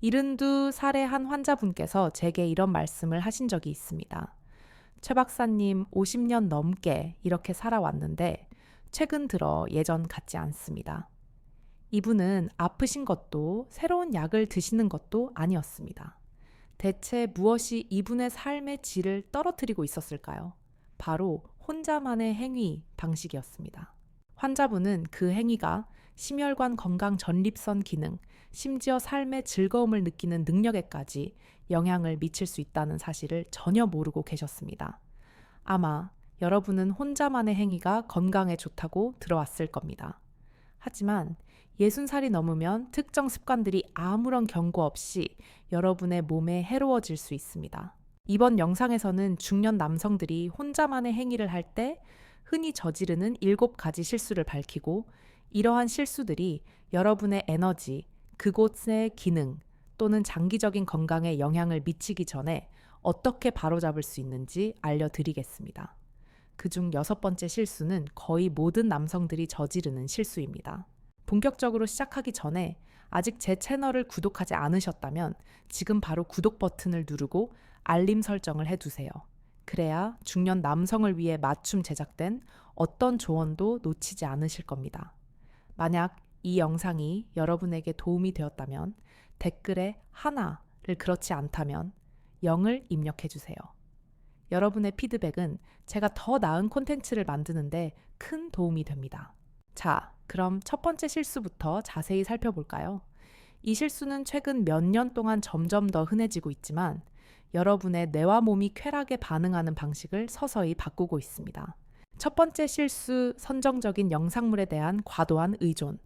72 살의 한 환자분께서 제게 이런 말씀을 하신 적이 있습니다. 최 박사님 50년 넘게 이렇게 살아왔는데 최근 들어 예전 같지 않습니다. 이분은 아프신 것도 새로운 약을 드시는 것도 아니었습니다. 대체 무엇이 이분의 삶의 질을 떨어뜨리고 있었을까요? 바로 혼자만의 행위 방식이었습니다. 환자분은 그 행위가 심혈관 건강 전립선 기능, 심지어 삶의 즐거움을 느끼는 능력에까지 영향을 미칠 수 있다는 사실을 전혀 모르고 계셨습니다. 아마 여러분은 혼자만의 행위가 건강에 좋다고 들어왔을 겁니다. 하지만 60살이 넘으면 특정 습관들이 아무런 경고 없이 여러분의 몸에 해로워질 수 있습니다. 이번 영상에서는 중년 남성들이 혼자만의 행위를 할 때 흔히 저지르는 7가지 실수를 밝히고 이러한 실수들이 여러분의 에너지, 그곳의 기능 또는 장기적인 건강에 영향을 미치기 전에 어떻게 바로잡을 수 있는지 알려드리겠습니다. 그중 여섯 번째 실수는 거의 모든 남성들이 저지르는 실수입니다. 본격적으로 시작하기 전에 아직 제 채널을 구독하지 않으셨다면 지금 바로 구독 버튼을 누르고 알림 설정을 해두세요. 그래야 중년 남성을 위해 맞춤 제작된 어떤 조언도 놓치지 않으실 겁니다. 만약 이 영상이 여러분에게 도움이 되었다면 댓글에 하나를 그렇지 않다면 0을 입력해 주세요. 여러분의 피드백은 제가 더 나은 콘텐츠를 만드는데 큰 도움이 됩니다. 자, 그럼 첫 번째 실수부터 자세히 살펴볼까요? 이 실수는 최근 몇 년 동안 점점 더 흔해지고 있지만 여러분의 뇌와 몸이 쾌락에 반응하는 방식을 서서히 바꾸고 있습니다. 첫 번째 실수, 선정적인 영상물에 대한 과도한 의존.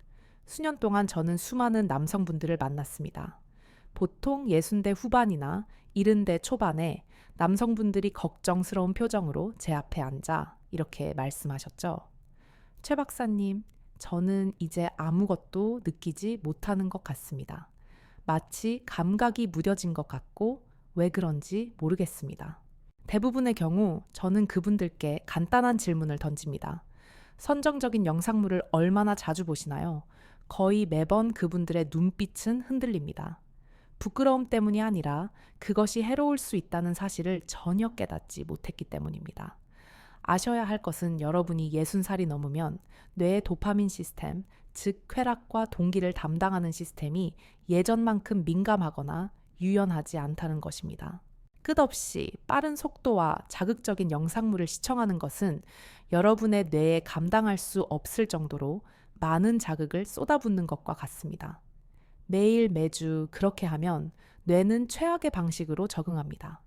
수년 동안 저는 수많은 남성분들을 만났습니다. 보통 60대 후반이나 70대 초반에 남성분들이 걱정스러운 표정으로 제 앞에 앉아 이렇게 말씀하셨죠. 최 박사님, 저는 이제 아무것도 느끼지 못하는 것 같습니다. 마치 감각이 무뎌진 것 같고 왜 그런지 모르겠습니다. 대부분의 경우 저는 그분들께 간단한 질문을 던집니다. 선정적인 영상물을 얼마나 자주 보시나요? 거의 매번 그분들의 눈빛은 흔들립니다. 부끄러움 때문이 아니라 그것이 해로울 수 있다는 사실을 전혀 깨닫지 못했기 때문입니다. 아셔야 할 것은 여러분이 60살이 넘으면 뇌의 도파민 시스템, 즉 쾌락과 동기를 담당하는 시스템이 예전만큼 민감하거나 유연하지 않다는 것입니다. 끝없이 빠른 속도와 자극적인 영상물을 시청하는 것은 여러분의 뇌에 감당할 수 없을 정도로 많은 자극을 쏟아붓는 것과 같습니다. 매일 매주 그렇게 하면 뇌는 최악의 방식으로 적응합니다.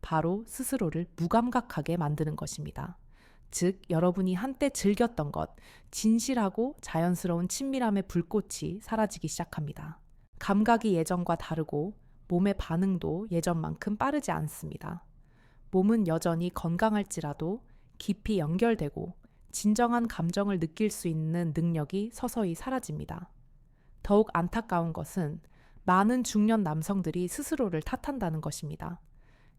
바로 스스로를 무감각하게 만드는 것입니다. 즉, 여러분이 한때 즐겼던 것, 진실하고 자연스러운 친밀함의 불꽃이 사라지기 시작합니다. 감각이 예전과 다르고 몸의 반응도 예전만큼 빠르지 않습니다. 몸은 여전히 건강할지라도 깊이 연결되고 진정한 감정을 느낄 수 있는 능력이 서서히 사라집니다. 더욱 안타까운 것은 많은 중년 남성들이 스스로를 탓한다는 것입니다.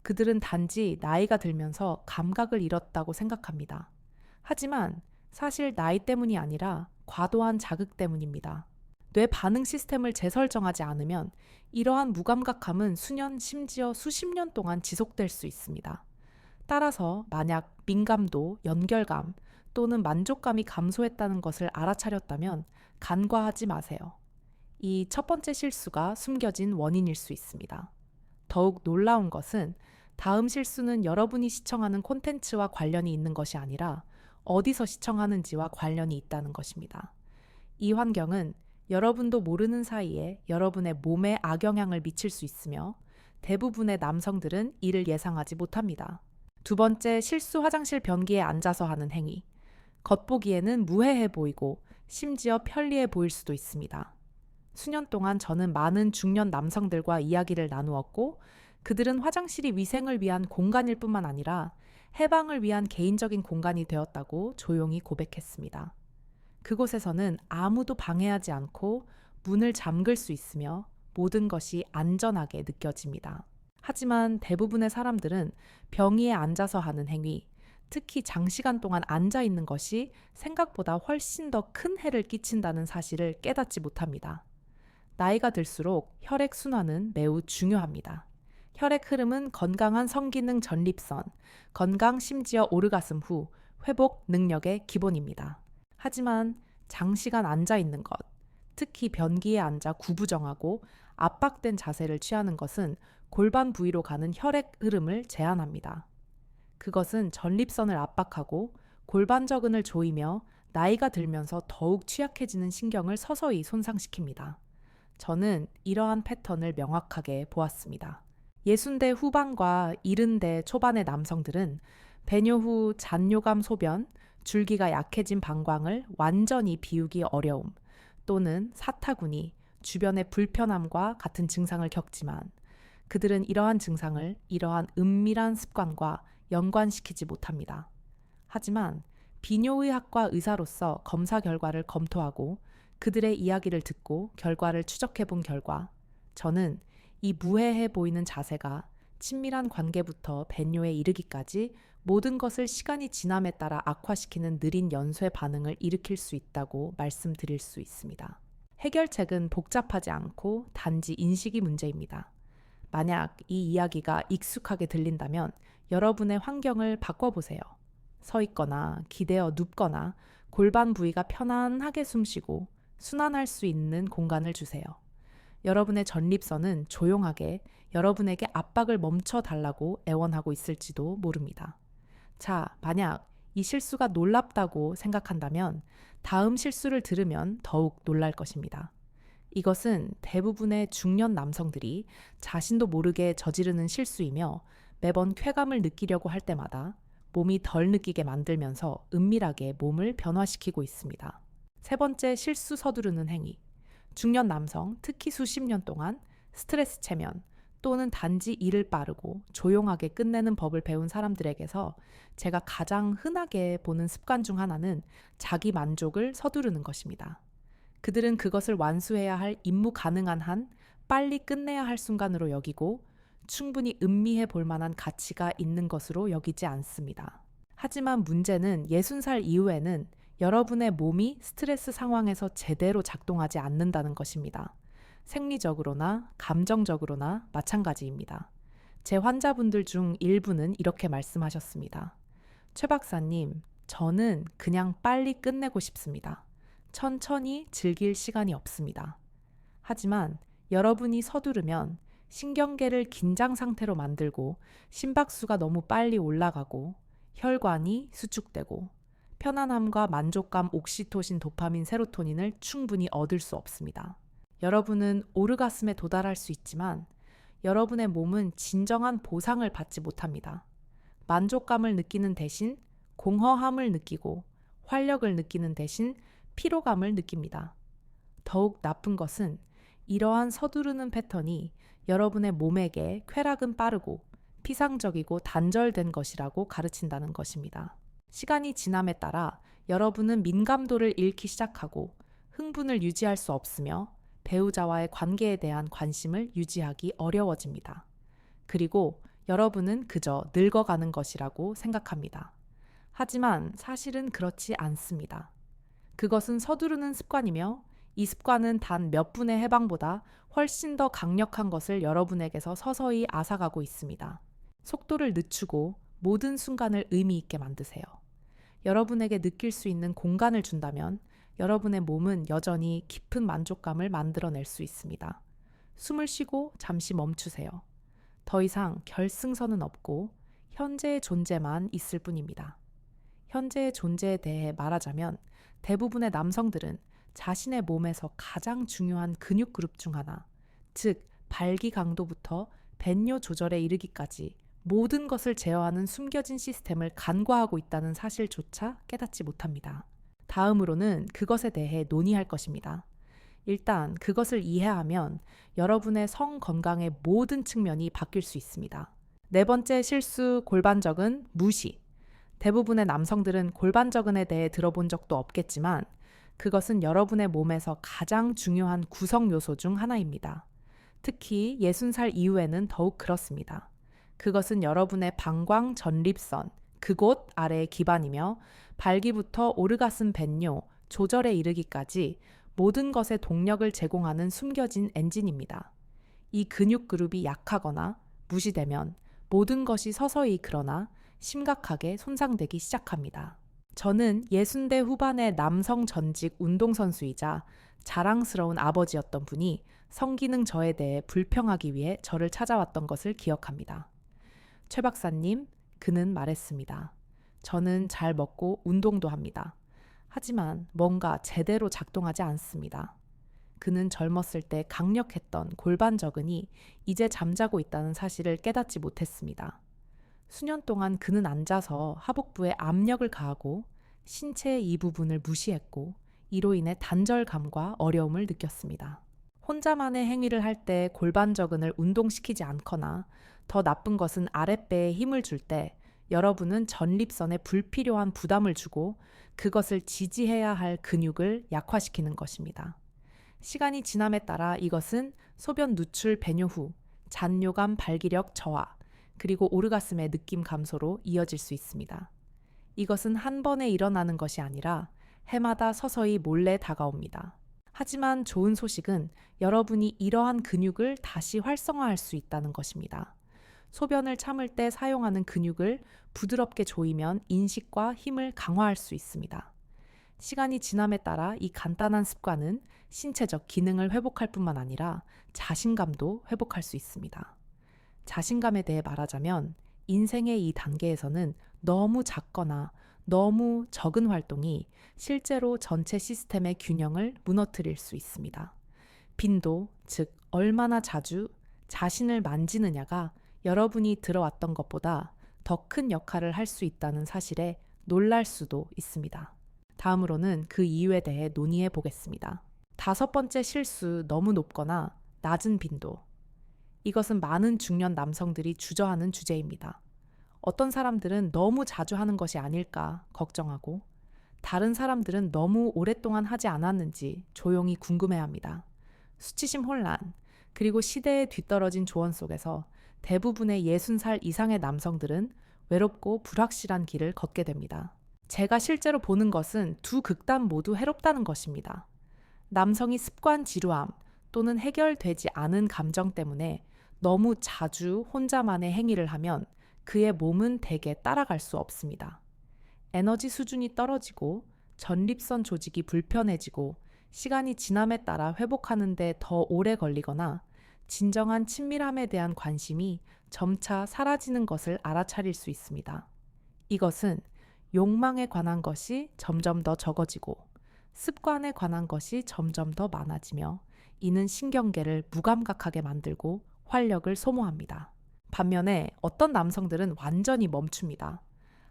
그들은 단지 나이가 들면서 감각을 잃었다고 생각합니다. 하지만 사실 나이 때문이 아니라 과도한 자극 때문입니다. 뇌 반응 시스템을 재설정하지 않으면 이러한 무감각함은 수년 심지어 수십 년 동안 지속될 수 있습니다. 따라서 만약 민감도, 연결감 또는 만족감이 감소했다는 것을 알아차렸다면 간과하지 마세요. 이 첫 번째 실수가 숨겨진 원인일 수 있습니다. 더욱 놀라운 것은 다음 실수는 여러분이 시청하는 콘텐츠와 관련이 있는 것이 아니라 어디서 시청하는지와 관련이 있다는 것입니다. 이 환경은 여러분도 모르는 사이에 여러분의 몸에 악영향을 미칠 수 있으며 대부분의 남성들은 이를 예상하지 못합니다. 두 번째, 실수 화장실 변기에 앉아서 하는 행위. 겉보기에는 무해해 보이고 심지어 편리해 보일 수도 있습니다. 수년 동안 저는 많은 중년 남성들과 이야기를 나누었고 그들은 화장실이 위생을 위한 공간일 뿐만 아니라 해방을 위한 개인적인 공간이 되었다고 조용히 고백했습니다. 그곳에서는 아무도 방해하지 않고 문을 잠글 수 있으며 모든 것이 안전하게 느껴집니다. 하지만 대부분의 사람들은 병위에 앉아서 하는 행위, 특히 장시간 동안 앉아 있는 것이 생각보다 훨씬 더 큰 해를 끼친다는 사실을 깨닫지 못합니다. 나이가 들수록 혈액 순환은 매우 중요합니다. 혈액 흐름은 건강한 성기능 전립선, 건강 심지어 오르가슴 후 회복 능력의 기본입니다. 하지만 장시간 앉아 있는 것, 특히 변기에 앉아 구부정하고 압박된 자세를 취하는 것은 골반 부위로 가는 혈액 흐름을 제한합니다. 그것은 전립선을 압박하고 골반저근을 조이며 나이가 들면서 더욱 취약해지는 신경을 서서히 손상시킵니다. 저는 이러한 패턴을 명확하게 보았습니다. 60대 후반과 70대 초반의 남성들은 배뇨 후 잔뇨감 소변, 줄기가 약해진 방광을 완전히 비우기 어려움 또는 사타구니, 주변의 불편함과 같은 증상을 겪지만 그들은 이러한 증상을 이러한 은밀한 습관과 연관시키지 못합니다. 하지만 비뇨의학과 의사로서 검사 결과를 검토하고 그들의 이야기를 듣고 결과를 추적해 본 결과 저는 이 무해해 보이는 자세가 친밀한 관계부터 배뇨에 이르기까지 모든 것을 시간이 지남에 따라 악화시키는 느린 연쇄 반응을 일으킬 수 있다고 말씀드릴 수 있습니다. 해결책은 복잡하지 않고 단지 인식이 문제입니다. 만약 이 이야기가 익숙하게 들린다면 여러분의 환경을 바꿔보세요. 서 있거나 기대어 눕거나 골반 부위가 편안하게 숨쉬고 순환할 수 있는 공간을 주세요. 여러분의 전립선은 조용하게 여러분에게 압박을 멈춰 달라고 애원하고 있을지도 모릅니다. 자, 만약 이 실수가 놀랍다고 생각한다면 다음 실수를 들으면 더욱 놀랄 것입니다. 이것은 대부분의 중년 남성들이 자신도 모르게 저지르는 실수이며 매번 쾌감을 느끼려고 할 때마다 몸이 덜 느끼게 만들면서 은밀하게 몸을 변화시키고 있습니다. 세 번째 실수 서두르는 행위. 중년 남성, 특히 수십 년 동안 스트레스 체면 또는 단지 일을 빠르고 조용하게 끝내는 법을 배운 사람들에게서 제가 가장 흔하게 보는 습관 중 하나는 자기 만족을 서두르는 것입니다. 그들은 그것을 완수해야 할 임무 가능한 한 빨리 끝내야 할 순간으로 여기고 충분히 음미해 볼 만한 가치가 있는 것으로 여기지 않습니다. 하지만 문제는 60살 이후에는 여러분의 몸이 스트레스 상황에서 제대로 작동하지 않는다는 것입니다. 생리적으로나 감정적으로나 마찬가지입니다. 제 환자분들 중 일부는 이렇게 말씀하셨습니다. 최 박사님, 저는 그냥 빨리 끝내고 싶습니다. 천천히 즐길 시간이 없습니다. 하지만 여러분이 서두르면 신경계를 긴장 상태로 만들고 심박수가 너무 빨리 올라가고 혈관이 수축되고 편안함과 만족감, 옥시토신, 도파민, 세로토닌을 충분히 얻을 수 없습니다. 여러분은 오르가슴에 도달할 수 있지만 여러분의 몸은 진정한 보상을 받지 못합니다. 만족감을 느끼는 대신 공허함을 느끼고 활력을 느끼는 대신 피로감을 느낍니다. 더욱 나쁜 것은 이러한 서두르는 패턴이 여러분의 몸에게 쾌락은 빠르고 피상적이고 단절된 것이라고 가르친다는 것입니다. 시간이 지남에 따라 여러분은 민감도를 잃기 시작하고 흥분을 유지할 수 없으며 배우자와의 관계에 대한 관심을 유지하기 어려워집니다. 그리고 여러분은 그저 늙어가는 것이라고 생각합니다. 하지만 사실은 그렇지 않습니다. 그것은 서두르는 습관이며 이 습관은 단 몇 분의 해방보다 훨씬 더 강력한 것을 여러분에게서 서서히 앗아가고 있습니다. 속도를 늦추고 모든 순간을 의미 있게 만드세요. 여러분에게 느낄 수 있는 공간을 준다면 여러분의 몸은 여전히 깊은 만족감을 만들어낼 수 있습니다. 숨을 쉬고 잠시 멈추세요. 더 이상 결승선은 없고 현재의 존재만 있을 뿐입니다. 현재의 존재에 대해 말하자면 대부분의 남성들은 자신의 몸에서 가장 중요한 근육 그룹 중 하나, 즉 발기 강도부터 벤뇨 조절에 이르기까지 모든 것을 제어하는 숨겨진 시스템을 간과하고 있다는 사실조차 깨닫지 못합니다. 다음으로는 그것에 대해 논의할 것입니다. 일단 그것을 이해하면 여러분의 성 건강의 모든 측면이 바뀔 수 있습니다. 네 번째 실수 골반적은 무시. 대부분의 남성들은 골반적은에 대해 들어본 적도 없겠지만 그것은 여러분의 몸에서 가장 중요한 구성 요소 중 하나입니다. 특히 60살 이후에는 더욱 그렇습니다. 그것은 여러분의 방광 전립선, 그곳 아래의 기반이며 발기부터 오르가슴 벤뇨, 조절에 이르기까지 모든 것에 동력을 제공하는 숨겨진 엔진입니다. 이 근육 그룹이 약하거나 무시되면 모든 것이 서서히 그러나 심각하게 손상되기 시작합니다. 저는 60대 후반의 남성 전직 운동선수이자 자랑스러운 아버지였던 분이 성기능 저에 대해 불평하기 위해 저를 찾아왔던 것을 기억합니다. 최 박사님, 그는 말했습니다. 저는 잘 먹고 운동도 합니다. 하지만 뭔가 제대로 작동하지 않습니다. 그는 젊었을 때 강력했던 골반 저근이 이제 잠자고 있다는 사실을 깨닫지 못했습니다. 수년 동안 그는 앉아서 하복부에 압력을 가하고 신체의 이 부분을 무시했고 이로 인해 단절감과 어려움을 느꼈습니다. 혼자만의 행위를 할 때 골반 저근을 운동시키지 않거나 더 나쁜 것은 아랫배에 힘을 줄 때 여러분은 전립선에 불필요한 부담을 주고 그것을 지지해야 할 근육을 약화시키는 것입니다. 시간이 지남에 따라 이것은 소변 누출 배뇨 후 잔뇨감 발기력 저하 그리고 오르가슴의 느낌 감소로 이어질 수 있습니다. 이것은 한 번에 일어나는 것이 아니라 해마다 서서히 몰래 다가옵니다. 하지만 좋은 소식은 여러분이 이러한 근육을 다시 활성화할 수 있다는 것입니다. 소변을 참을 때 사용하는 근육을 부드럽게 조이면 인식과 힘을 강화할 수 있습니다. 시간이 지남에 따라 이 간단한 습관은 신체적 기능을 회복할 뿐만 아니라 자신감도 회복할 수 있습니다. 자신감에 대해 말하자면 인생의 이 단계에서는 너무 작거나 너무 적은 활동이 실제로 전체 시스템의 균형을 무너뜨릴 수 있습니다. 빈도, 즉, 얼마나 자주 자신을 만지느냐가 여러분이 들어왔던 것보다 더 큰 역할을 할 수 있다는 사실에 놀랄 수도 있습니다. 다음으로는 그 이유에 대해 논의해 보겠습니다. 다섯 번째 실수 너무 높거나 낮은 빈도. 이것은 많은 중년 남성들이 주저하는 주제입니다. 어떤 사람들은 너무 자주 하는 것이 아닐까 걱정하고 다른 사람들은 너무 오랫동안 하지 않았는지 조용히 궁금해 합니다. 수치심 혼란, 그리고 시대에 뒤떨어진 조언 속에서 대부분의 60살 이상의 남성들은 외롭고 불확실한 길을 걷게 됩니다. 제가 실제로 보는 것은 두 극단 모두 해롭다는 것입니다. 남성이 습관 지루함 또는 해결되지 않은 감정 때문에 너무 자주 혼자만의 행위를 하면 그의 몸은 대개 따라갈 수 없습니다. 에너지 수준이 떨어지고 전립선 조직이 불편해지고 시간이 지남에 따라 회복하는데 더 오래 걸리거나 진정한 친밀함에 대한 관심이 점차 사라지는 것을 알아차릴 수 있습니다. 이것은 욕망에 관한 것이 점점 더 적어지고 습관에 관한 것이 점점 더 많아지며 이는 신경계를 무감각하게 만들고 활력을 소모합니다. 반면에 어떤 남성들은 완전히 멈춥니다.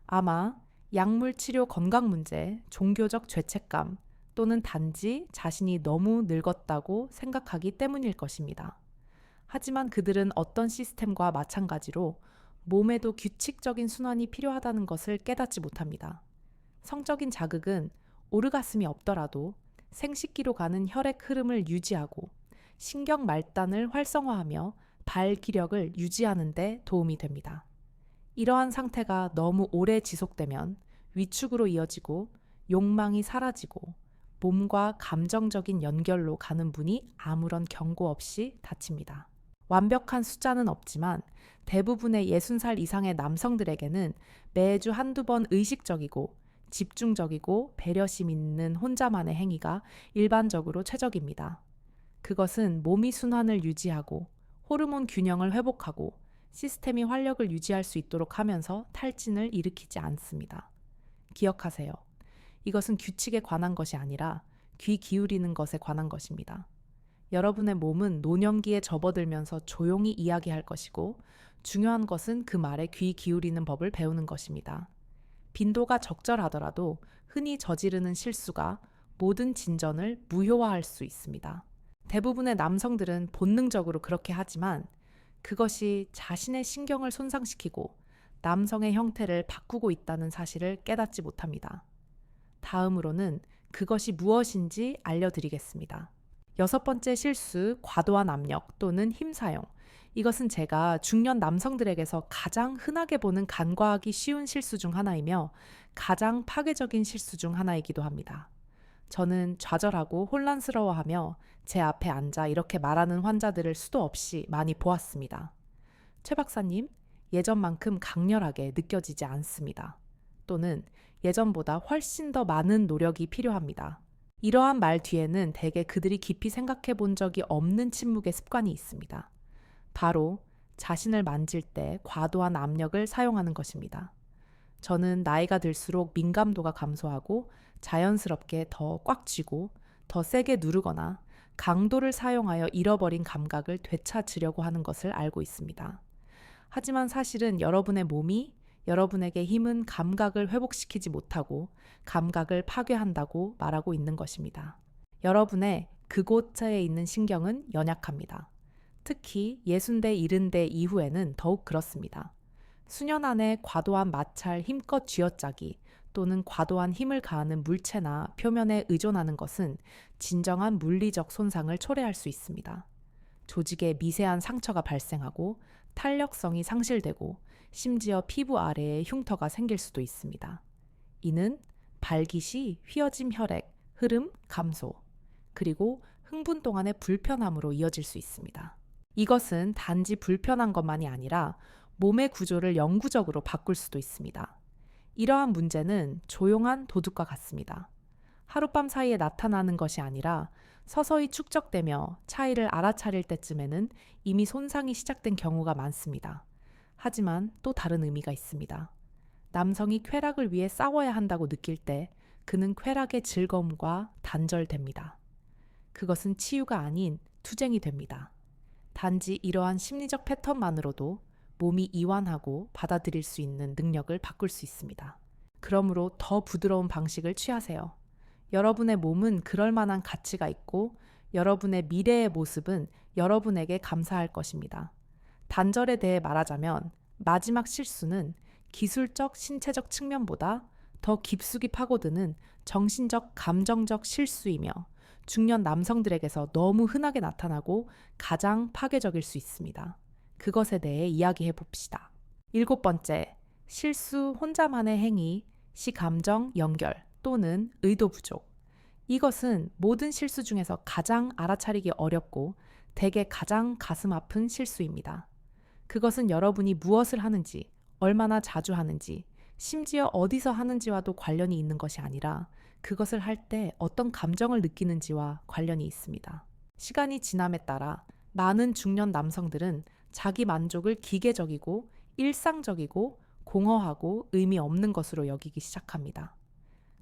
아마 약물 치료 건강 문제, 종교적 죄책감 또는 단지 자신이 너무 늙었다고 생각하기 때문일 것입니다. 하지만 그들은 어떤 시스템과 마찬가지로 몸에도 규칙적인 순환이 필요하다는 것을 깨닫지 못합니다. 성적인 자극은 오르가슴이 없더라도 생식기로 가는 혈액 흐름을 유지하고 신경 말단을 활성화하며 발 기력을 유지하는 데 도움이 됩니다. 이러한 상태가 너무 오래 지속되면 위축으로 이어지고 욕망이 사라지고 몸과 감정적인 연결로 가는 분이 아무런 경고 없이 다칩니다. 완벽한 숫자는 없지만 대부분의 60살 이상의 남성들에게는 매주 한두 번 의식적이고 집중적이고 배려심 있는 혼자만의 행위가 일반적으로 최적입니다. 그것은 몸이 순환을 유지하고 호르몬 균형을 회복하고 시스템이 활력을 유지할 수 있도록 하면서 탈진을 일으키지 않습니다. 기억하세요. 이것은 규칙에 관한 것이 아니라 귀 기울이는 것에 관한 것입니다. 여러분의 몸은 노년기에 접어들면서 조용히 이야기할 것이고 중요한 것은 그 말에 귀 기울이는 법을 배우는 것입니다. 빈도가 적절하더라도 흔히 저지르는 실수가 모든 진전을 무효화할 수 있습니다. 대부분의 남성들은 본능적으로 그렇게 하지만 그것이 자신의 신경을 손상시키고 남성의 형태를 바꾸고 있다는 사실을 깨닫지 못합니다. 다음으로는 그것이 무엇인지 알려드리겠습니다. 여섯 번째 실수, 과도한 압력 또는 힘 사용. 이것은 제가 중년 남성들에게서 가장 흔하게 보는 간과하기 쉬운 실수 중 하나이며 가장 파괴적인 실수 중 하나이기도 합니다. 저는 좌절하고 혼란스러워하며 제 앞에 앉아 이렇게 말하는 환자들을 수도 없이 많이 보았습니다. 최 박사님, 예전만큼 강렬하게 느껴지지 않습니다. 또는 예전보다 훨씬 더 많은 노력이 필요합니다. 이러한 말 뒤에는 대개 그들이 깊이 생각해 본 적이 없는 침묵의 습관이 있습니다. 바로 자신을 만질 때 과도한 압력을 사용하는 것입니다. 저는 나이가 들수록 민감도가 감소하고 자연스럽게 더 꽉 쥐고 더 세게 누르거나 강도를 사용하여 잃어버린 감각을 되찾으려고 하는 것을 알고 있습니다. 하지만 사실은 여러분의 몸이 여러분에게 힘은 감각을 회복시키지 못하고 감각을 파괴한다고 말하고 있는 것입니다. 여러분의 그곳에 있는 신경은 연약합니다. 특히 60대, 70대 이후에는 더욱 그렇습니다. 수년 안에 과도한 마찰 힘껏 쥐어짜기 또는 과도한 힘을 가하는 물체나 표면에 의존하는 것은 진정한 물리적 손상을 초래할 수 있습니다. 조직에 미세한 상처가 발생하고 탄력성이 상실되고 심지어 피부 아래에 흉터가 생길 수도 있습니다. 이는 발기 시 휘어짐 혈액, 흐름 감소, 그리고 흥분 동안의 불편함으로 이어질 수 있습니다. 이것은 단지 불편한 것만이 아니라 몸의 구조를 영구적으로 바꿀 수도 있습니다. 이러한 문제는 조용한 도둑과 같습니다. 하룻밤 사이에 나타나는 것이 아니라 서서히 축적되며 차이를 알아차릴 때쯤에는 이미 손상이 시작된 경우가 많습니다. 하지만 또 다른 의미가 있습니다. 남성이 쾌락을 위해 싸워야 한다고 느낄 때 그는 쾌락의 즐거움과 단절됩니다. 그것은 치유가 아닌 투쟁이 됩니다. 단지 이러한 심리적 패턴만으로도 몸이 이완하고 받아들일 수 있는 능력을 바꿀 수 있습니다. 그러므로 더 부드러운 방식을 취하세요. 여러분의 몸은 그럴 만한 가치가 있고 여러분의 미래의 모습은 여러분에게 감사할 것입니다. 단절에 대해 말하자면 마지막 실수는 기술적, 신체적 측면보다 더 깊숙이 파고드는 정신적, 감정적 실수이며 중년 남성들에게서 너무 흔하게 나타나고 가장 파괴적일 수 있습니다. 그것에 대해 이야기해 봅시다. 일곱 번째, 실수 혼자만의 행위, 시 감정 연결 또는 의도 부족. 이것은 모든 실수 중에서 가장 알아차리기 어렵고 대개 가장 가슴 아픈 실수입니다. 그것은 여러분이 무엇을 하는지, 얼마나 자주 하는지, 심지어 어디서 하는지와도 관련이 있는 것이 아니라 그것을 할 때 어떤 감정을 느끼는지와 관련이 있습니다. 시간이 지남에 따라 많은 중년 남성들은 자기 만족을 기계적이고 일상적이고 공허하고 의미 없는 것으로 여기기 시작합니다.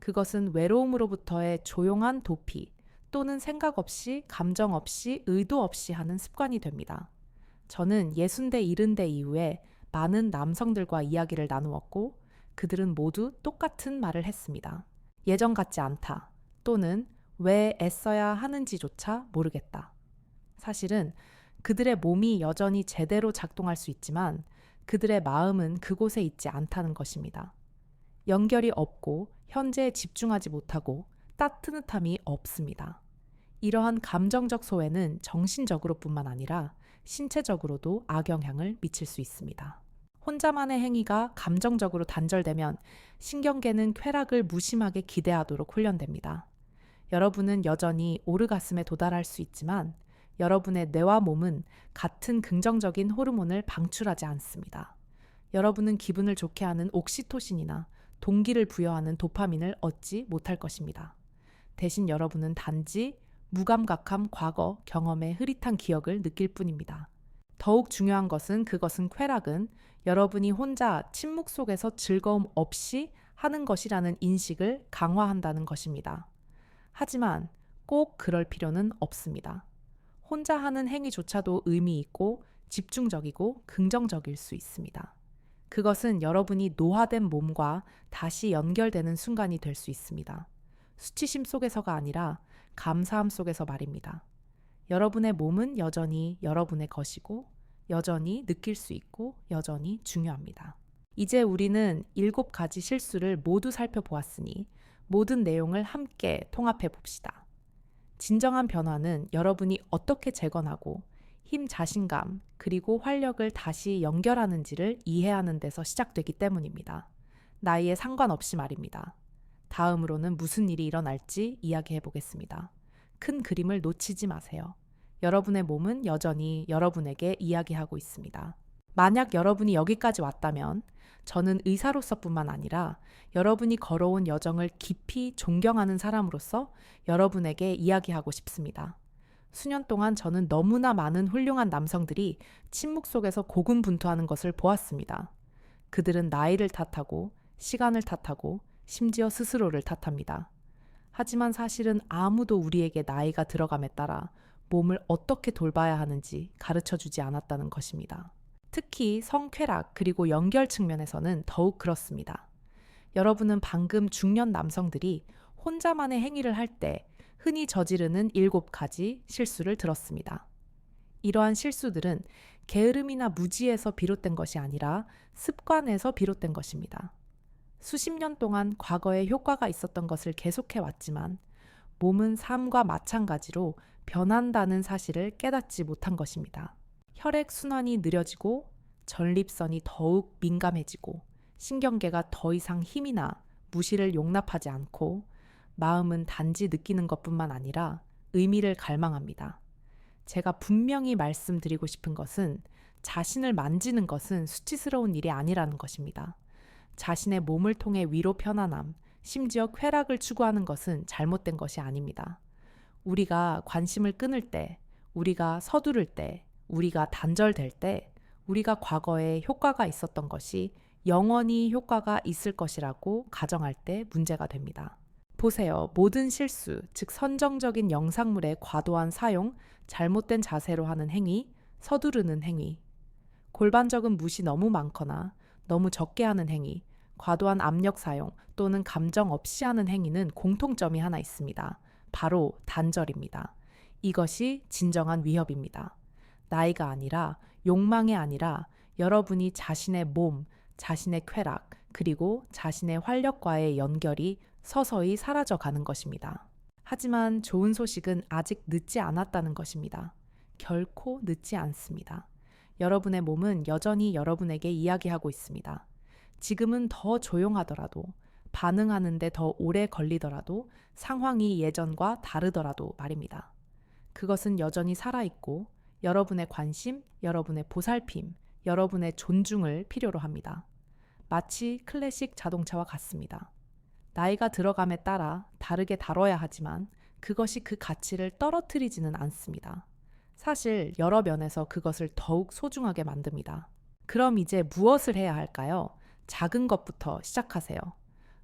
그것은 외로움으로부터의 조용한 도피 또는 생각 없이 감정 없이 의도 없이 하는 습관이 됩니다. 저는 60대 70대 이후에 많은 남성들과 이야기를 나누었고 그들은 모두 똑같은 말을 했습니다. 예전 같지 않다. 또는 왜 애써야 하는지조차 모르겠다. 사실은 그들의 몸이 여전히 제대로 작동할 수 있지만 그들의 마음은 그곳에 있지 않다는 것입니다. 연결이 없고 현재에 집중하지 못하고 따뜻함이 없습니다. 이러한 감정적 소외는 정신적으로 뿐만 아니라 신체적으로도 악영향을 미칠 수 있습니다. 혼자만의 행위가 감정적으로 단절되면 신경계는 쾌락을 무심하게 기대하도록 훈련됩니다. 여러분은 여전히 오르가슴에 도달할 수 있지만 여러분의 뇌와 몸은 같은 긍정적인 호르몬을 방출하지 않습니다. 여러분은 기분을 좋게 하는 옥시토신이나 동기를 부여하는 도파민을 얻지 못할 것입니다. 대신 여러분은 단지 무감각함 과거 경험의 흐릿한 기억을 느낄 뿐입니다. 더욱 중요한 것은 그것은 쾌락은 여러분이 혼자 침묵 속에서 즐거움 없이 하는 것이라는 인식을 강화한다는 것입니다. 하지만 꼭 그럴 필요는 없습니다. 혼자 하는 행위조차도 의미 있고 집중적이고 긍정적일 수 있습니다. 그것은 여러분이 노화된 몸과 다시 연결되는 순간이 될 수 있습니다. 수치심 속에서가 아니라 감사함 속에서 말입니다. 여러분의 몸은 여전히 여러분의 것이고 여전히 느낄 수 있고 여전히 중요합니다. 이제 우리는 일곱 가지 실수를 모두 살펴보았으니 모든 내용을 함께 통합해 봅시다. 진정한 변화는 여러분이 어떻게 재건하고 힘, 자신감, 그리고 활력을 다시 연결하는지를 이해하는 데서 시작되기 때문입니다. 나이에 상관없이 말입니다. 다음으로는 무슨 일이 일어날지 이야기해 보겠습니다. 큰 그림을 놓치지 마세요. 여러분의 몸은 여전히 여러분에게 이야기하고 있습니다. 만약 여러분이 여기까지 왔다면 저는 의사로서뿐만 아니라 여러분이 걸어온 여정을 깊이 존경하는 사람으로서 여러분에게 이야기하고 싶습니다. 수년 동안 저는 너무나 많은 훌륭한 남성들이 침묵 속에서 고군분투하는 것을 보았습니다. 그들은 나이를 탓하고 시간을 탓하고 심지어 스스로를 탓합니다. 하지만 사실은 아무도 우리에게 나이가 들어감에 따라 몸을 어떻게 돌봐야 하는지 가르쳐 주지 않았다는 것입니다. 특히 성쾌락 그리고 연결 측면에서는 더욱 그렇습니다. 여러분은 방금 중년 남성들이 혼자만의 행위를 할 때 흔히 저지르는 일곱 가지 실수를 들었습니다. 이러한 실수들은 게으름이나 무지에서 비롯된 것이 아니라 습관에서 비롯된 것입니다. 수십 년 동안 과거에 효과가 있었던 것을 계속해 왔지만 몸은 삶과 마찬가지로 변한다는 사실을 깨닫지 못한 것입니다. 혈액 순환이 느려지고 전립선이 더욱 민감해지고 신경계가 더 이상 힘이나 무시를 용납하지 않고 마음은 단지 느끼는 것뿐만 아니라 의미를 갈망합니다. 제가 분명히 말씀드리고 싶은 것은 자신을 만지는 것은 수치스러운 일이 아니라는 것입니다. 자신의 몸을 통해 위로 편안함, 심지어 쾌락을 추구하는 것은 잘못된 것이 아닙니다. 우리가 관심을 끊을 때, 우리가 서두를 때, 우리가 단절될 때, 우리가 과거에 효과가 있었던 것이 영원히 효과가 있을 것이라고 가정할 때 문제가 됩니다. 보세요. 모든 실수, 즉 선정적인 영상물의 과도한 사용, 잘못된 자세로 하는 행위, 서두르는 행위, 골반적인 무시 너무 많거나 너무 적게 하는 행위, 과도한 압력 사용 또는 감정 없이 하는 행위는 공통점이 하나 있습니다. 바로 단절입니다. 이것이 진정한 위협입니다. 나이가 아니라 욕망이 아니라 여러분이 자신의 몸, 자신의 쾌락, 그리고 자신의 활력과의 연결이 서서히 사라져 가는 것입니다. 하지만 좋은 소식은 아직 늦지 않았다는 것입니다. 결코 늦지 않습니다. 여러분의 몸은 여전히 여러분에게 이야기하고 있습니다. 지금은 더 조용하더라도, 반응하는데 더 오래 걸리더라도, 상황이 예전과 다르더라도 말입니다. 그것은 여전히 살아있고, 여러분의 관심, 여러분의 보살핌, 여러분의 존중을 필요로 합니다. 마치 클래식 자동차와 같습니다. 나이가 들어감에 따라 다르게 다뤄야 하지만 그것이 그 가치를 떨어뜨리지는 않습니다. 사실 여러 면에서 그것을 더욱 소중하게 만듭니다. 그럼 이제 무엇을 해야 할까요? 작은 것부터 시작하세요.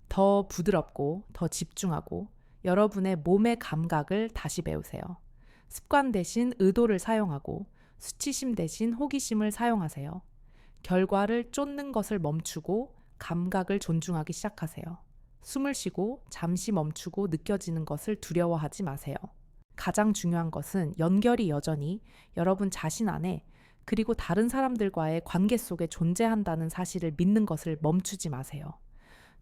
더 부드럽고 더 집중하고 여러분의 몸의 감각을 다시 배우세요. 습관 대신 의도를 사용하고 수치심 대신 호기심을 사용하세요. 결과를 쫓는 것을 멈추고 감각을 존중하기 시작하세요. 숨을 쉬고 잠시 멈추고 느껴지는 것을 두려워하지 마세요. 가장 중요한 것은 연결이 여전히 여러분 자신 안에 그리고 다른 사람들과의 관계 속에 존재한다는 사실을 믿는 것을 멈추지 마세요.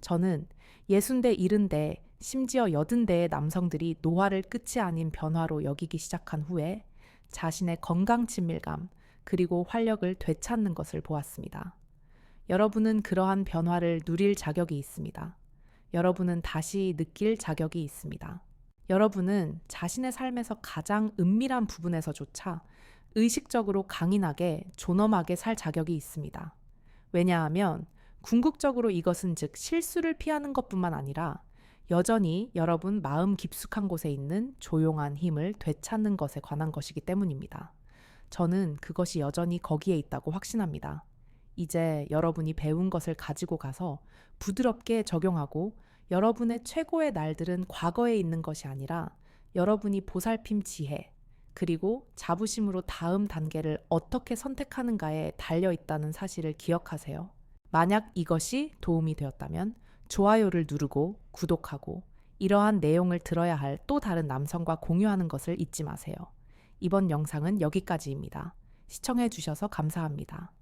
저는 예순대 일흔대 심지어 여든대의 남성들이 노화를 끝이 아닌 변화로 여기기 시작한 후에 자신의 건강 친밀감 그리고 활력을 되찾는 것을 보았습니다. 여러분은 그러한 변화를 누릴 자격이 있습니다. 여러분은 다시 느낄 자격이 있습니다. 여러분은 자신의 삶에서 가장 은밀한 부분에서조차 의식적으로 강인하게 존엄하게 살 자격이 있습니다. 왜냐하면 궁극적으로 이것은 즉 실수를 피하는 것뿐만 아니라 여전히 여러분 마음 깊숙한 곳에 있는 조용한 힘을 되찾는 것에 관한 것이기 때문입니다. 저는 그것이 여전히 거기에 있다고 확신합니다. 이제 여러분이 배운 것을 가지고 가서 부드럽게 적용하고 여러분의 최고의 날들은 과거에 있는 것이 아니라 여러분이 보살핌 지혜, 그리고 자부심으로 다음 단계를 어떻게 선택하는가에 달려 있다는 사실을 기억하세요. 만약 이것이 도움이 되었다면 좋아요를 누르고 구독하고 이러한 내용을 들어야 할 또 다른 남성과 공유하는 것을 잊지 마세요. 이번 영상은 여기까지입니다. 시청해 주셔서 감사합니다.